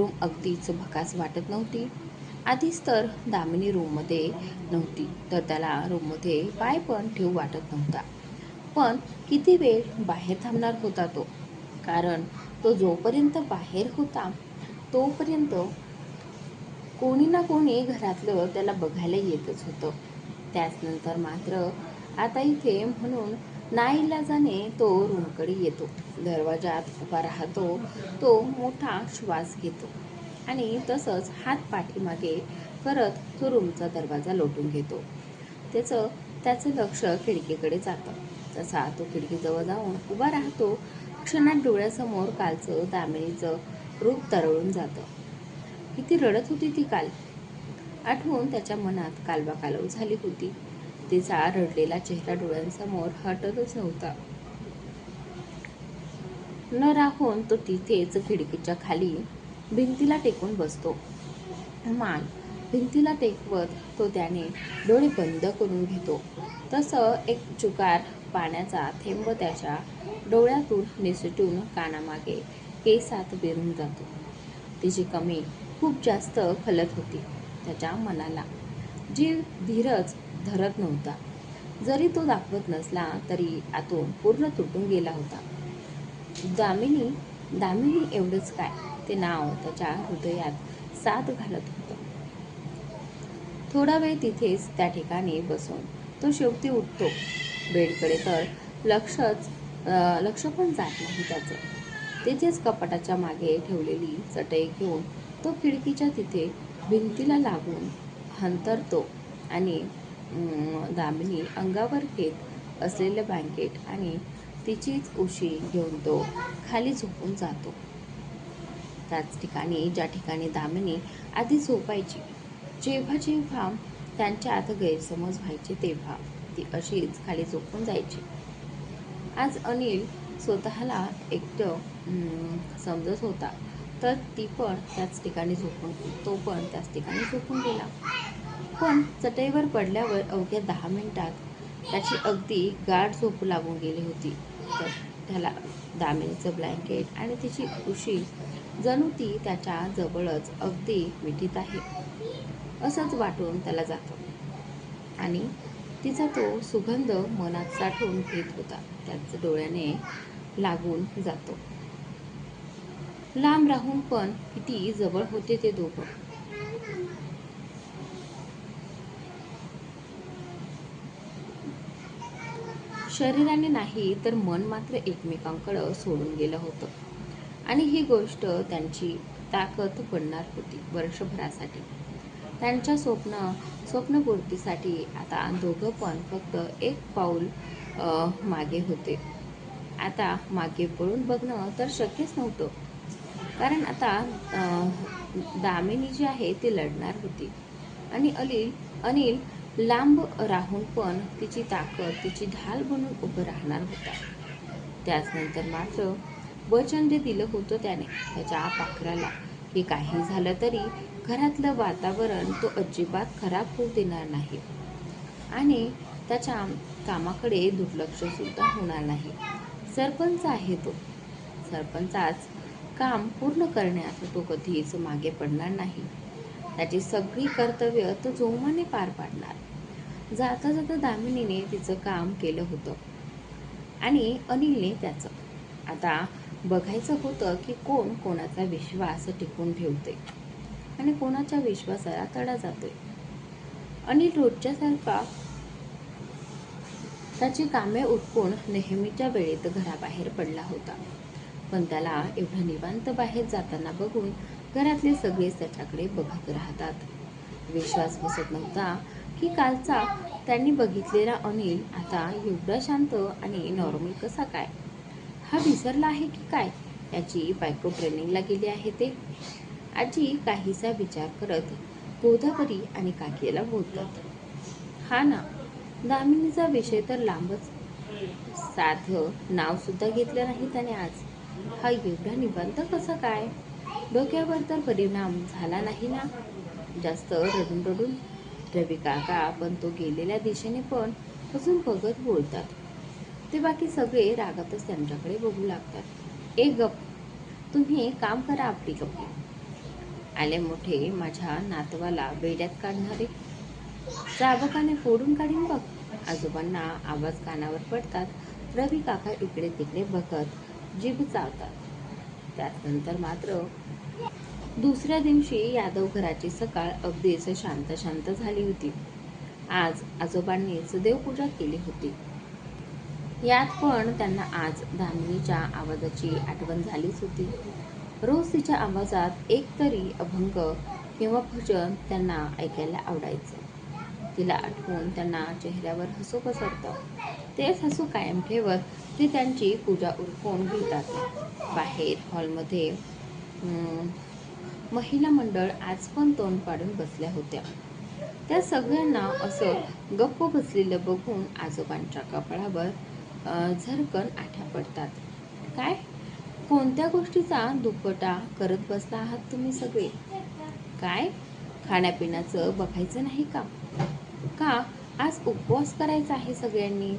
Room अगदीच भकास वाटत नव्हती. आधीच तर दामिनी रूममध्ये नव्हती तर त्याला रूममध्ये पाय पण ठेवू वाटत नव्हता. पण किती वेळ बाहेर थांबणार होता तो? कारण तो जोपर्यंत बाहेर होता तोपर्यंत कोणी ना कोणी घरातलं त्याला बघायला येतच होतं. त्याचनंतर मात्र आता इथे म्हणून नाईलाजाने तो रूमकडे येतो. दरवाजात उभा राहतो तो मोठा श्वास घेतो आणि तसंच हात पाठीमागे करत तो रूमचा दरवाजा लोटून घेतो. त्याचं त्याचं लक्ष खिडकीकडे जातं. तसा तो खिडकीजवळ जाऊन उभा राहतो. क्षणात डोळ्यासमोर कालचं दामिनीचं रूप तरळून जातं. किती रडत होती ती काल. आठवून त्याच्या मनात कालवाकालव झाली होती. तिचा रडलेला चेहरा डोळ्यांसमोर हटतच नव्हता. न राहून तो तिथेच खिडकीच्या खाली भिंतीला टेकून बसतो. मान भिंतीला टेकवत तो त्याने डोळे बंद करून घेतो. तसं एक चुकार पाण्याचा थेंब त्याच्या डोळ्यातून निसटून कानामागे केसात विरून जातो. तिची कमी खूप जास्त खलत होती त्याच्या मनाला. जी धीरच धरत नव्हता. जरी तो दाखवत नसला तरी आतून पूर्ण तुटून गेला होता. दामिनी दामिनी एवढंच काय? ते नाव त्याच्या हृदयात साथ घालत होतं. थोडा वेळ तिथेच त्या ठिकाणी बसून तो शेवटी उठतो. बेडकडे तर लक्षच लक्ष पण जात नाही त्याचं. तिथेच कपाटाच्या मागे ठेवलेली चटई घेऊन तो खिडकीच्या तिथे भिंतीला लागून हंतरतो आणि दामिनी अंगावर घेत असलेलं बँकेट आणि तिचीच उशी घेऊन तो खाली झोपून जातो. त्याच ठिकाणी ज्या ठिकाणी दामिनी आधी झोपायची जेव्हा जेव्हा त्यांच्यात गैरसमज व्हायचे तेव्हा ती अशीच खाली झोपून जायची. आज अनिल स्वतःला एकटं समजत होता. तर ती पण त्याच ठिकाणी झोपून तो पण त्याच ठिकाणी झोपून गेला. पण चटईवर पडल्यावर अवघ्या दहा मिनिटात त्याची अगदी गाठ झोप लागून गेली होती. तर त्याला दामिनीचं ब्लँकेट आणि तिची उशी जणू ती त्याच्या जवळच अगदी मिठीत आहे. असंच वाटून त्याला जातं. आणि तिचा तो सुगंध मनात साठवून घेत होता. त्याच डोळ्याने लागून जातो. लांब राहून पण किती जवळ होते ते दोघं. शरीराने नाही तर मन मात्र एकमेकांकडं सोडून गेलं होतं. आणि ही गोष्ट त्यांची ताकद बनणार होती वर्षभरासाठी. त्यांच्या स्वप्न स्वप्नपूर्तीसाठी आता दोघं पण फक्त एक पाऊल मागे होते. आता मागे पळून बघणं तर शक्यच नव्हतं. कारण आता दामिनी जी आहे ती लढणार होती. आणि अनिल अनिल लांब राहून पण तिची ताकद तिची ढाल बनून उभं राहणार होता. त्याचनंतर मात्र वचन जे दिलं होतं त्याने त्याच्या पाखराला की काही झालं तरी घरातलं वातावरण तो अजिबात खराब होऊ देणार नाही. आणि त्याच्या कामाकडे दुर्लक्ष सुद्धा होणार नाही. सरपंच आहे तो. सरपंचाच काम पूर्ण करण्यात तो कधीच मागे पडणार नाही. त्याची सगळी कर्तव्य तो जोमाने पार पाडणार. जाता जाता दामिनीने तिचं काम केलं होतं. आणि अनिलने त्याचं. आता बघायचं होतं की कोण कोणाचा विश्वास टिकून ठेवते आणि कोणाच्या विश्वासाला तडा जातोय. अनिल रोजच्यासारखा त्याची कामे उठकून नेहमीच्या वेळेत घराबाहेर पडला होता. पण त्याला एवढं निवांत बाहेर जाताना बघून घरातले सगळे त्याच्याकडे बघत राहतात. विश्वास बसत नव्हता की कालचा त्यांनी बघितलेला अनिल आता एवढा शांत आणि नॉर्मल कसा काय? हा विसरला आहे की काय? याची बायको ट्रेनिंगला गेली आहे ते? आजी काहीसा विचार करत गोदावरी आणि काकीला बोलतात. हा ना दामिनीचा विषय तर लांबच. साधं नावसुद्धा घेतलं नाही त्याने आज. हा एवढा निबंध कसा काय? डोक्यावर तर परिणाम झाला नाही ना? जास्त रडून रडून रवी काका पण तो गेलेल्या दिशेने पण अजून बघत बोलतात. ते बाकी सगळे रागातच त्यांच्याकडे बघू लागतात. ए गप तुम्ही काम करा आपली गप्पी. आले मोठे माझ्या नातवाला बेड्यात काढणारे. चाबकाने फोडून काढीन बघ. आजोबांना आवाज कानावर पडतात. रवी काका इकडे तिकडे बघत जीभ चावतात. त्यानंतर मात्र दुसऱ्या दिवशी यादव घराची सकाळ अगदीच शांत शांत झाली होती. आज आजोबांनीच देवपूजा केली होती. यात पण त्यांना आज दामिनीच्या आवाजाची आठवण झालीच होती. रोज तिच्या आवाजात एक तरी अभंग किंवा भजन त्यांना ऐकायला आवडायचं. तिला आठवून त्यांना चेहऱ्यावर हसू पसरतं. तेच हसू कायम ठेवत ते त्यांची पूजा उरकून घेतात. बाहेर हॉलमध्ये महिला मंडळ आज पण तोंड पाडून बसल्या होत्या. त्या सगळ्यांना असं गप्प बसलेलं बघून आजोबांच्या कपाळावर झरकन आठ्या पडतात. काय? कोणत्या गोष्टीचा दुपटा करत बसला आहात तुम्ही सगळे? काय? खाण्यापिण्याचं बघायचं नाही का? का? आज उपवास करायचा आहे सगळ्यांनी.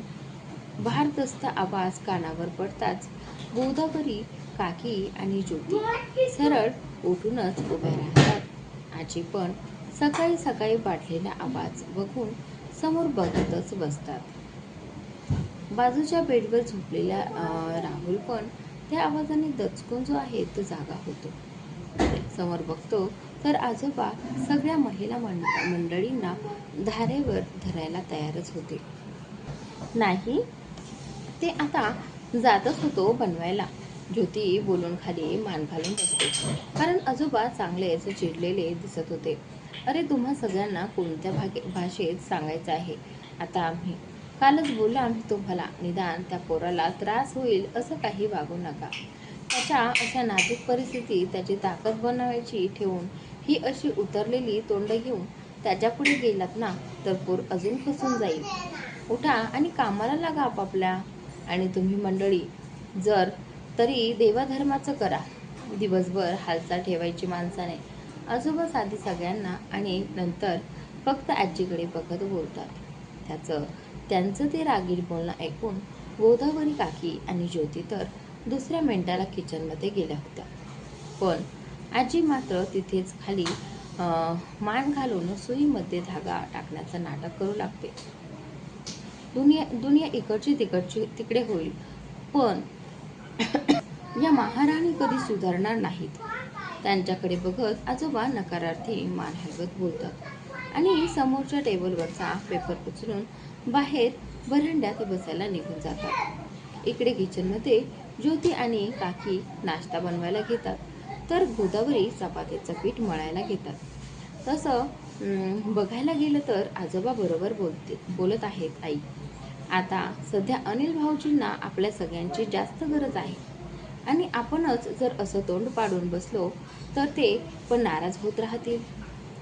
भारदस्त आवाज कानावर पडताच गोदावरी काकी आणि ज्योती सरळ उठूनच उभ्या राहतात. आजी पण सकाळी सकाळी वाढलेला आवाज बघून समोर बघतच बसतात. बाजूच्या बेडवर झोपलेल्या राहुल पण त्या आवाजाने दचकून जो आहे तो जागा होतो. समोर बघतो तर आजोबा सगळ्या महिला मंड मंडळींना धारेवर धरायला तयारच होते. नाही ते आता जातच होतो बनवायला. ज्योती बोलून खाली मान घालून बसते. कारण आजोबा चांगलेच चिडलेले दिसत होते. अरे तुम्हा सगळ्यांना कोणत्या भागे भाषेत सांगायचं आहे? आता आम्ही कालच बोललो आम्ही तुम्हाला. निदान त्या पोराला त्रास होईल असं काही वागू नका. त्याच्या अशा नाजूक परिस्थितीत त्याची ताकद बनवायची ठेवून ही अशी उतरलेली तोंड घेऊन त्याच्यापुढे गेलात ना तर पोर अजून फसून जाईल. उठा आणि कामाला लागा आपापल्या. आणि तुम्ही मंडळी जर तरी देवाधर्माचं करा. दिवसभर हालचाल ठेवायची माणसाने. आजोबा साधी सगळ्यांना आणि नंतर फक्त आजीकडे बघत बोलतात. त्याचं त्यांचं ते रागीट बोलणं ऐकून गोदावरी काकी आणि ज्योती तर दुसऱ्या मिनिटाला किचनमध्ये गेल्या होत्या. पण आजी मात्र तिथेच खाली मान घालून सुईमध्ये धागा टाकण्याचं नाटक करू लागते. दुनिया दुनिया इकडची तिकडची तिकडे होईल. पण या महाराणी कधी सुधारणार नाहीत. त्यांच्याकडे बघत आजोबा नकारार्थी मान हलवत बोलतात. आणि समोरच्या टेबलवरचा पेपर उचलून बाहेर बरंड्यात बसायला निघून जातात. इकडे किचनमध्ये ज्योती आणि काकी नाश्ता बनवायला घेतात. तर गोदावरी चपातीचं पीठ मळायला घेतात. तसं बघायला गेलं तर आजोबा बरोबर बोलते बोलत आहेत आई. आता सध्या अनिल भाऊजींना आपल्या सगळ्यांची जास्त गरज आहे. आणि आपणच जर असं तोंड पाडून बसलो तर ते पण नाराज होत राहतील.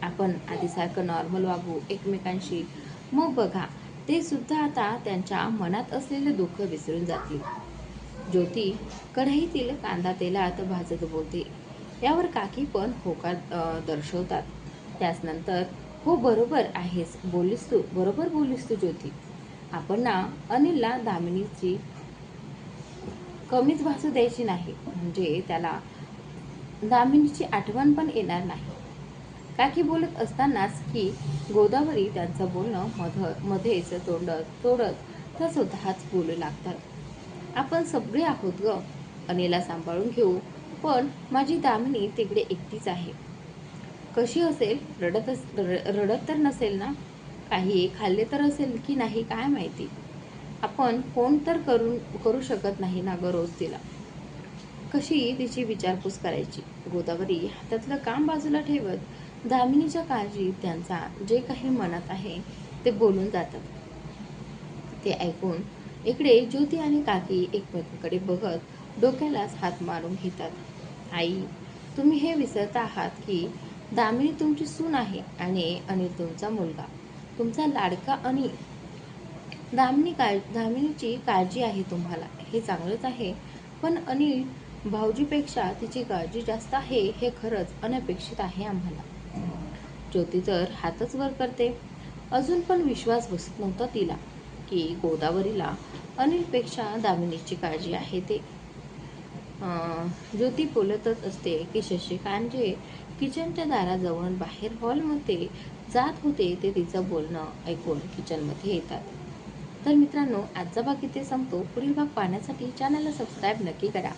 आपण आधीसारखं नॉर्मल वागू एकमेकांशी. मग बघा ते सुद्धा आता त्यांच्या मनात असलेलं दुःख विसरून जातील. ज्योती कढईतील कांदा तेलात भाजत बोलते. यावर काकी पण होकार दर्शवतात. त्याचनंतर हो बरोबर आहेस. बोलीस तू. बरोबर बोलीस तू ज्योती. आपण ना अनिलला दामिनीची कमीच भासू द्यायची नाही. म्हणजे त्याला दामिनीची आठवण पण येणार नाही. काकी बोलत असतानाच की गोदावरी त्यांचं बोलणं मध मध्येच तोंडत तोडत तर स्वतःच बोलू लागतात. आपण सगळे आहोत ग. अनिला सांभाळून घेऊ. पण माझी दामिनी तिकडे एकटीच आहे. कशी असेल? रडत अस रडत तर नसेल ना? काही खाल्ले तर असेल की नाही काय माहिती? आपण फोन तर करून करू शकत नाही ना गरोज रोज तिला. कशी तिची विचारपूस करायची? गोदावरी हातातलं काम बाजूला ठेवत दामिनीच्या काळजीत त्यांचा जे काही मनात आहे ते बोलून जातात. ते ऐकून इकडे ज्योती आणि काकी एकमेकांकडे बघत डोक्यालाच हात मारून घेतात. आई तुम्ही हे विसरत आहात की दामिनी तुमची सून आहे आणि अनिल तुमचा मुलगा. तुमचा लाडका आणि दामिनी काळ दामिनीची काळजी आहे तुम्हाला. हे चांगलंच आहे. पण अनिल भाऊजीपेक्षा तिची काळजी जास्त आहे हे खरंच अनपेक्षित आहे आम्हाला. ज्योती तर हातच वर करते. अजून पण विश्वास बसत नव्हता तिला की गोदावरीला अनिलपेक्षा दामिनीची काळजी आहे ते. ज्योती बोलतच असते की शशिकांत किचनच्या दाराजवळून बाहेर हॉलमध्ये जात होते ते तिचं बोलणं ऐकून किचनमध्ये येतात. तर मित्रांनो आजचा भाग इथे संपतो. पुढील भाग पाहण्यासाठी चॅनलला सबस्क्राईब नक्की करा.